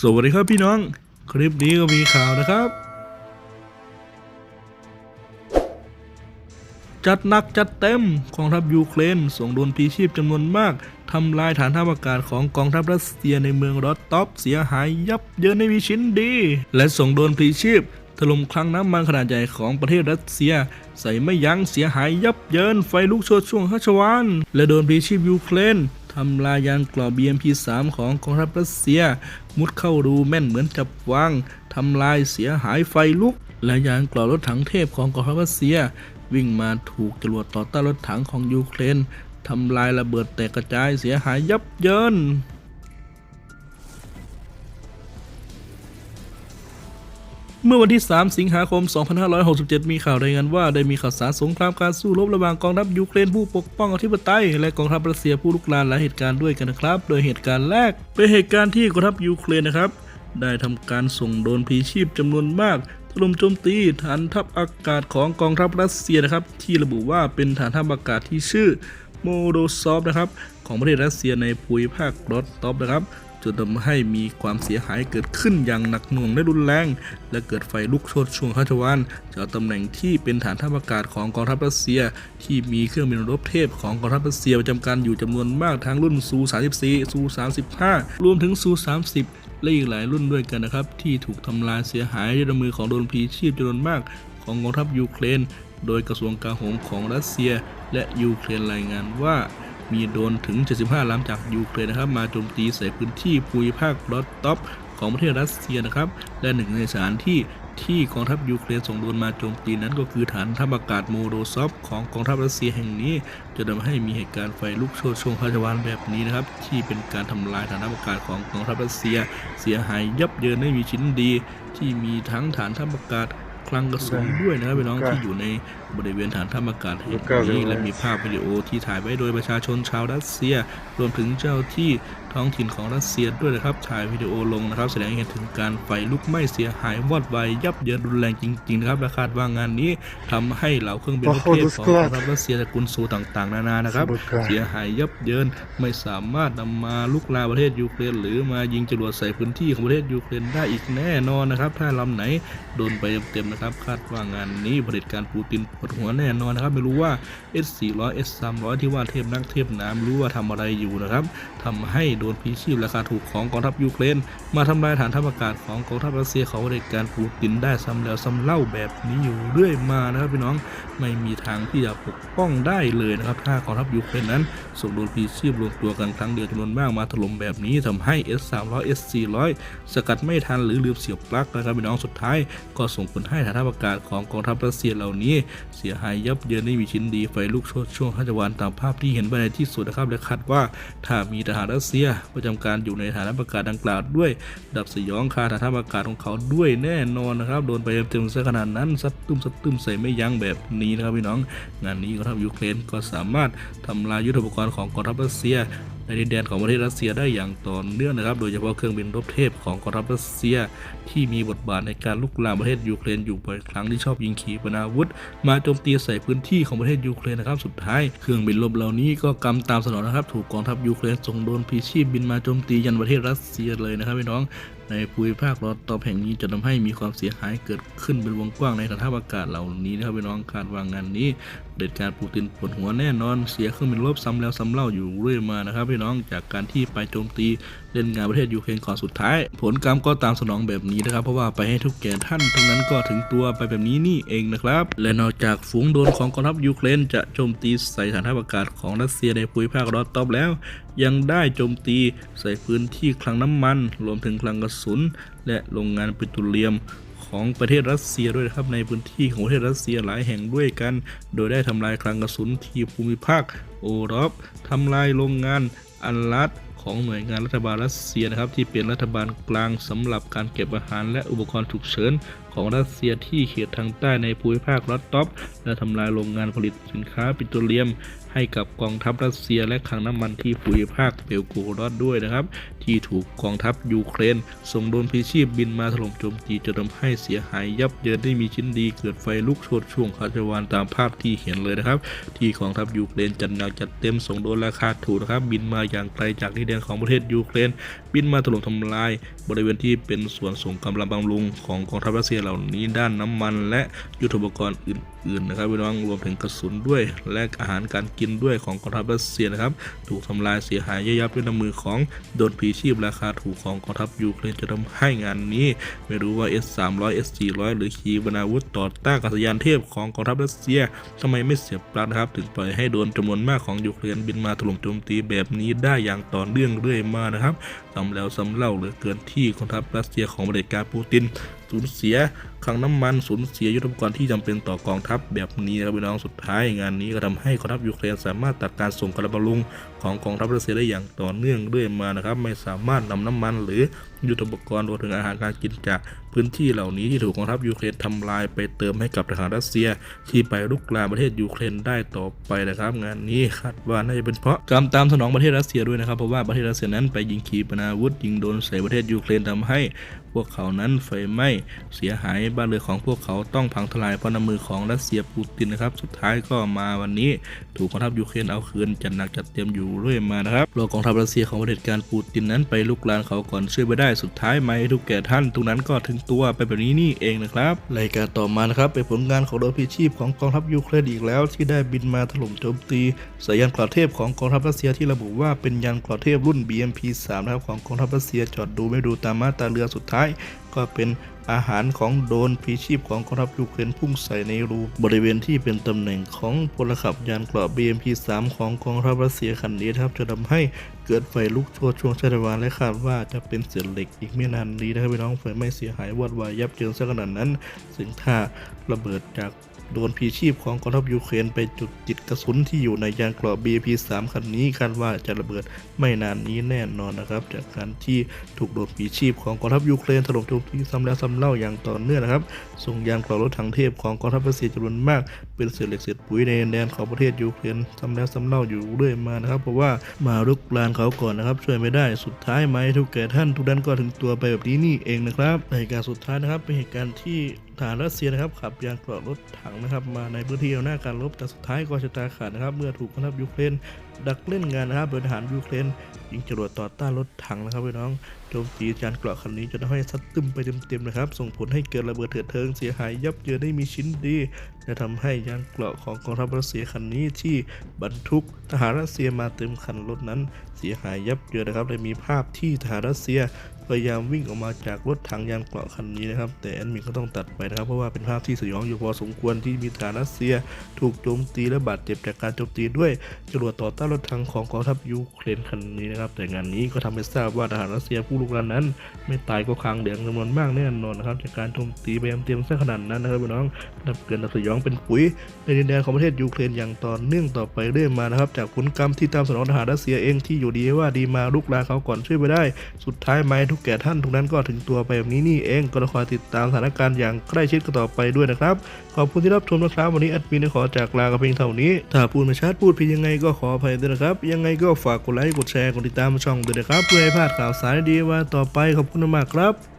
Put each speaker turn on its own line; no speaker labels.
สวัสดีครับพี่น้อง คลิปนี้ก็มีข่าวนะครับ จัดหนักจัดเต็มกองทัพยูเครนส่งโดนพีชีพจำนวนมากทำลายฐานทัพอากาศของกองทัพรัสเซียในเมืองรอสตอฟเสียหายยับเยินไม่มีชิ้นดี และส่งโดนพีชีพถล่มคลังน้ำมันขนาดใหญ่ของประเทศรัสเซีย ใส่ไม่ยั้งเสียหายยับเยินไฟลุกโชนช่วงฮัชวานและโดนพีชีพยูเครน ทำลายยานกรอบ BMP-3 ของกองทัพรัสเซีย มุดเข้ารูแม่นเหมือนจับวางทำลายเสียหายไฟลุก และยานกรอบรถถังเทพของกองทัพรัสเซีย วิ่งมาถูกจรวดต่อต้านรถถังของยูเครนทำลายระเบิดแตกกระจายเสียหายยับเยิน เมื่อวันที่ 3 สิงหาคม 2567 มีข่าวรายงานว่าได้มีข่าวสารสงครามการสู้รบระหว่างกองทัพยูเครนผู้ปกป้องอธิปไตยและกองทัพรัสเซียผู้ลุกลานหลายเหตุการณ์ด้วยกันนะครับ โดยเหตุการณ์แรกเป็นเหตุการณ์ที่กองทัพยูเครนนะครับได้ทำการส่งโดรนพีชีพจำนวนมากถล่มโจมตีฐานทัพอากาศของกองทัพรัสเซียนะครับ ที่ระบุว่าเป็นฐานทัพอากาศที่ชื่อโมโดซอฟนะครับของประเทศรัสเซียในภูมิภาครอสตอฟนะครับ จนทำให้มีความเสียหายเกิดขึ้นอย่างหนักหน่วงและรุนแรง และเกิดไฟลุกโชนช่วงฮัชวานจากตำแหน่งที่เป็นฐานทัพอากาศของกองทัพรัสเซีย ที่มีเครื่องบินรบเทพของกองทัพรัสเซียประจำการอยู่จำนวนมากทั้งรุ่นซู34ซู35รวมถึงซู30และอีกหลายรุ่นด้วยกันนะครับ ที่ถูกทำลายเสียหายด้วยมือของโดรนพีชีพจำนวนมากของกองทัพยูเครน โดยกระทรวงกาโหมของรัสเซีย และยูเครนรายงานว่า มีโดนถึง 75 ลำจากยูเครนนะครับ มาโจมตีใส่พื้นที่ภูมิภาครอสตอฟของประเทศรัสเซียนะครับ และหนึ่งในสถานที่ที่กองทัพยูเครนส่งโดนมาโจมตีนั้นก็คือฐานทัพอากาศโมโดซอฟของกองทัพรัสเซียแห่งนี้ จะทำให้มีเหตุการณ์ไฟลุกโชนช่วงพจวานแบบนี้นะครับ ที่เป็นการทำลายฐานทัพอากาศของกองทัพรัสเซีย เสียหายยับเยินไม่มีชิ้นดี ที่มีทั้งฐานทัพอากาศคลังกระสุนด้วยนะครับพี่น้องที่อยู่ใน บริเวณฐานทัพอากาศแห่งนี้และมีภาพวิดีโอที่ถ่ายไว้โดยประชาชนชาวรัสเซีย รวมถึงเจ้าที่ท้องถิ่นของรัสเซียด้วยนะครับถ่ายวิดีโอลงนะครับ แสดงให้เห็นถึงการไฟลุกไหม้เสียหายวอดวายยับเยินรุนแรงจริงๆนะครับและคาดว่างานนี้ทำให้เหล่าเครื่องบินรบเทพของกองทัพรัสเซียและกุนซูต่างๆ นานานะครับ เสียหายยับเยินไม่สามารถนำมาลุกลามประเทศยูเครน หรือมายิงจรวดใส่พื้นที่ของประเทศยูเครนได้อีกแน่นอนนะครับ ถ้าลำไหนโดนไปเต็มๆนะครับ คาดว่างานนี้เผด็จการปูตินปวดหัวแน่นอนนะครับ ไม่รู้ว่า S 4 0 0 S 3 0 0 ที่ว่าเทพนักเทพน้ำรู้ว่าทำอะไรอยู่นะครับทำให้โดนพีชีพราคาถูกของกองทัพยูเครน มาทำลายฐานทัพอากาศของกองทัพรัสเซียเของเด็จการปูตินได้ซ้ำแล้วซ้ำเล่าแบบนี้อยู่เรื่อยมานะครับพี่น้องไม่มีทางที่จะปกป้องได้เลยนะครับถ้ากองทัพยูเครนนั้นส่งโดนพีชีพรวมตัวกันครั้งเดียวจำนวนมากมาถล่มแบบนี้ทำให้ S 3 0 0 S 4 0 0 สกัดไม่ทันหรือลืมเสียบปลั๊กนะครับพี่น้องสุดท้ายก็ส่งผลให้ฐานทัพอากาศของกองทัพรัสเซียเหล่านี้เสียหายยับเยินไม่มีชิ้นดี ไฟลุกโชนช่วงฮัจวานตามภาพที่เห็นไปในที่สุดนะครับ และคาดว่าถ้ามีทหารรัสเซีย ประจำการอยู่ในฐานอากาศดังกล่าวด้วย ดับสยองคาฐานทัพอากาศของเขาด้วยแน่นอนนะครับ โดนไปเต็มๆซะขนาดนั้นซัดตุ้มซัดตุ้มใส่ไม่ยั้งแบบนี้นะครับพี่น้อง งานนี้กองทัพยูเครนก็สามารถทำลายยุทโธปกรณ์ของกองทัพรัสเซียในดินแดนของประเทศรัสเซียได้อย่างต่อเนื่องนะครับ โดยเฉพาะเครื่องบินรบเทพของกองทัพรัสเซีย ที่มีบทบาทในการลุกลามประเทศยูเครนอยู่บ่อยครั้งที่ชอบยิงขีปนาวุธ มาโจมตีใส่พื้นที่ของประเทศยูเครนนะครับ สุดท้ายเครื่องบินรบเหล่านี้ก็กำตามสนองนะครับ ถูกกองทัพยูเครนส่งโดนพีชีพบินมาโจมตียันประเทศรัสเซียเลยนะครับพี่น้องในภูมิภาครอสตอปแห่งนี้จะทำให้มีความเสียหายเกิดขึ้นเป็นวงกว้างในฐานทัพอากาศเหล่านี้นะครับพี่น้องคาดว่างานนี้เด็ดการปูตินปวดหัวแน่นอนเสียเครื่องบินรบซ้ำแล้วซ้ำเล่าอยู่เรื่อยมานะครับพี่น้องจากการที่ไปโจมตีเล่นงานประเทศยูเครนก่อนสุดท้าย ผลกรรมก็ตามสนองแบบนี้นะครับ เพราะว่าไปให้ทุกแก่ท่านทั้งนั้นก็ถึงตัวไปแบบนี้นี่เองนะครับ และนอกจากฝูงโดนของกองทัพยูเครนจะโจมตีใส่ฐานทัพอากาศของรัสเซียในภูมิภาครอสตอปแล้ว ยังได้โจมตีใส่พื้นที่คลังน้ำมัน รวมถึงคลังกระสุน และโรงงานปิโตรเลียม ของประเทศรัสเซียด้วยนะครับในพื้นที่ของประเทศรัสเซียหลายแห่งด้วยกัน โดยได้ทำลายคลังกระสุนที่ภูมิภาคโอรอฟทำลายโรงงานอันลัดของหน่วยงานรัฐบาลรัสเซียนะครับที่เป็นรัฐบาลกลางสำหรับการเก็บอาหารและอุปกรณ์ฉุกเฉิน ของรัสเซียที่เขตทางใต้ในภูมิภาครอสตอปและทำลายโรงงานผลิตสินค้าปิโตรเลียม ให้กับกองทัพรัสเซียและคลังน้ำมันที่ภูมิภาคเบลโกรอดด้วยนะครับ ที่ถูกกองทัพยูเครน ส่งโดรนพลีชีพบินมาถล่มโจมตีจนทำให้เสียหายยับเยินได้มีชิ้นดีเกิดไฟลุกโชนช่วงคาจวานตามภาพที่เห็นเลยนะครับ ที่กองทัพยูเครนจัดหนักจัดเต็มส่งโดรนราคาถูกนะครับ บินมาอย่างไกลจากดินแดนของประเทศยูเครน บินมาถล่มทำลาย บริเวณที่เป็นส่วนส่งกำลังบำรุงของกองทัพรัสเซียเหล่านี้ด้านน้ำมันและยุทโธปกรณ์อื่นๆนะครับพี่น้องรวมถึงกระสุนด้วย และอาหารการกินด้วยของกองทัพรัสเซียนะครับ ถูกทำลายเสียหายยับยับด้วยน้ำมือของโดนพลีชีพราคาถูกของกองทัพยูเครนจะทำให้งานนี้ ไม่รู้ว่า S 3 0 0 S 4 0 0 หรือขีปนาวุธต่อต้านกัษยานเทพของกองทัพรัสเซียทำไมไม่เสียบปลั๊กนะครับ ถึงปล่อยให้โดนจำนวนมากของยูเครนบินมาถล่มโจมตีแบบนี้ได้อย่างต่อเนื่องเรื่อยมานะครับซ้ำแล้วซ้ำเล่าเหลือเกินที่กองทัพรัสเซียของเผด็จการปูติน สูญเสีย คลังน้ำมันสูญเสียยุทธปกรณ์ที่จำเป็นต่อกองทัพแบบนี้นะครับพี่น้องสุดท้ายงานนี้ก็ทำให้กองทัพยูเครนสามารถตัดการส่งกระบำรุงของกองทัพรัสเซียได้อย่างต่อเนื่องเรื่อยมานะครับ ไม่สามารถนำน้ำมันหรือยุทธปกรณ์รวมถึงอาหารการกินจากพื้นที่เหล่านี้ที่ถูกกองทัพยูเครนทำลายไปเติมให้กับทหารรัสเซีย ที่ไปลุกลามประเทศยูเครนได้ต่อไปนะครับ งานนี้คาดว่าน่าจะเป็นเพราะกรรมตามสนองประเทศรัสเซียด้วยนะครับเพราะว่าประเทศรัสเซียนั้นไปยิงขีปนาวุธยิงโดนใส่ประเทศยูเครนทำให้ พวกเขานั้นไฟไหม้เสียหายบ้านเรือของพวกเขาต้องพังทลายเพราะน้ำมือของรัสเซียปูตินนะครับ สุดท้ายก็มาวันนี้ถูกกองทัพยูเครนเอาคืนจัดหนักจัดเต็มอยู่เรื่อยมานะครับรอกองทัพรัสเซียของเผด็จการปูตินนั้นไปลุกลานเขาก่อนช่วยไม่ได้สุดท้ายไม่ทุกแก่ท่านตรงนั้นก็ถึงตัวไปแบบนี้นี่เองนะครับรายการต่อมานะครับเป็นผลงานของโดพิชีพของกองทัพยูเครนอีกแล้ว ที่ได้บินมาถล่มโจมตีสายยานกราเทพของกองทัพรัสเซียที่ระบุว่าเป็นยานกราเทพรุ่น BMP-3 นะครับของกองทัพรัสเซียจอดดูไม่ดูตามมาตาเรือสุดท้าย ก็เป็นอาหารของโดนพีชีพของกองทัพยูเครนพุ่งใส่ในรูบริเวณที่เป็นตำแหน่งของพลขับยานเกราะ BMP-3 ของกองทัพรัสเซียคันนี้นะครับจะทำให้เกิดไฟลุกโชนช่วงชาตวานและคาดว่าจะเป็นเศษเหล็กอีกไม่นานนี้นะครับพี่น้องไฟไหม้เสียหายวอดวายยับเยินซะขนาดนั้น ซึ่งถ้าระเบิดจากโดนพีชีพของกองทัพยูเครนไปจุดติดกระสุนที่อยู่ในยานเกราะ BP3 คันนี้คาดว่าจะระเบิดไม่นานนี้แน่นอนนะครับ จากการที่ถูกโดนพีชีพของกองทัพยูเครนถล่มโจมตีซ้ำแล้วซ้ำเล่าอย่างต่อเนื่องนะครับส่งยานเกราะรถถังเทพของกองทัพรัสเซียจำนวนมาก เป็นเศษเหล็กเศษปุ๋ยในแดนของประเทศยูเครนซ้ำแล้วซ้ำเล่าอยู่เรื่อยมานะครับ เพราะว่ามาลุกลานเขาก่อนนะครับ ช่วยไม่ได้สุดท้ายไหมทุกแก่ท่านทุกด้านก็ถึงตัวไปแบบนี้นี่เองนะครับเหตุการณ์สุดท้ายนะครับเป็นเหตุการณ์ที่ ทหารรัสเซียนะครับขับยานเกราะรถถังนะครับ มาในพื้นที่แนวหน้าการรบแต่สุดท้ายก็ชะตาขาดนะครับ เมื่อถูกกองทัพยูเครนดักเล่นงานนะครับโดยทหารยูเครนยิงจรวดต่อต้านรถถังนะครับพี่น้องโจมตียานเกราะคันนี้จนทำให้ซัดตึมไปเต็มๆนะครับ ส่งผลให้เกิดระเบิดเถื่อนเทิงเสียหายยับเยินได้มีชิ้นดีและทำให้ยานเกราะของกองทัพรัสเซียคันนี้ที่บรรทุกทหารรัสเซียมาเต็มคันรถนั้น เสียหายยับเยินนะครับและมีภาพที่ทหารรัสเซีย พยายามวิ่งออกมาจากรถถังยานเกราะคันนี้นะครับ แต่แอดมินก็ต้องตัดไปนะครับ เพราะว่าเป็นภาพที่สยองอยู่พอสมควรที่มีทหารรัสเซีย ถูกโจมตีและบาดเจ็บจากการโจมตีด้วยจรวดต่อต้านรถถังของกองทัพยูเครนคันนี้นะครับ แต่งานนี้ก็ทำให้ทราบว่าทหารรัสเซียผู้ลุกรานนั้น ไม่ตายก็คางเดืองจำนวนมากแน่นอนนะครับจากการโจมตีไปเต็มๆซะขนาดนั้นนะครับพี่น้องนับเกินนับสยองเป็นปุ๋ยในดินแดนของประเทศยูเครนอย่างต่อเนื่องต่อไปเรื่อยมานะครับ จากผลกรรมที่ตามสนองทหารรัสเซียเองที่อยู่ดีว่าดีมาลุกลานเขาก่อนช่วยไปได้ สุดท้ายไม้ทุกแก่ท่านทุกนั้นก็ถึงตัวไปแบบนี้นี่เองก็ต้องคอยติดตามสถานการณ์อย่างใกล้ชิดกันต่อไปด้วยนะครับ ขอบคุณที่รับชมนะครับ วันนี้แอดมินขอจากลากันเพียงเท่านี้ ถ้าพูดไม่ชัดพูดผิดยังไงก็ขออภัยด้วยนะครับ ยังไงก็ฝากกดไลค์กดแชร์กดติดตามช่องด้วยนะครับเพื่อให้พลาดข่าวสารดีๆว่าต่อไปขอบคุณมากครับ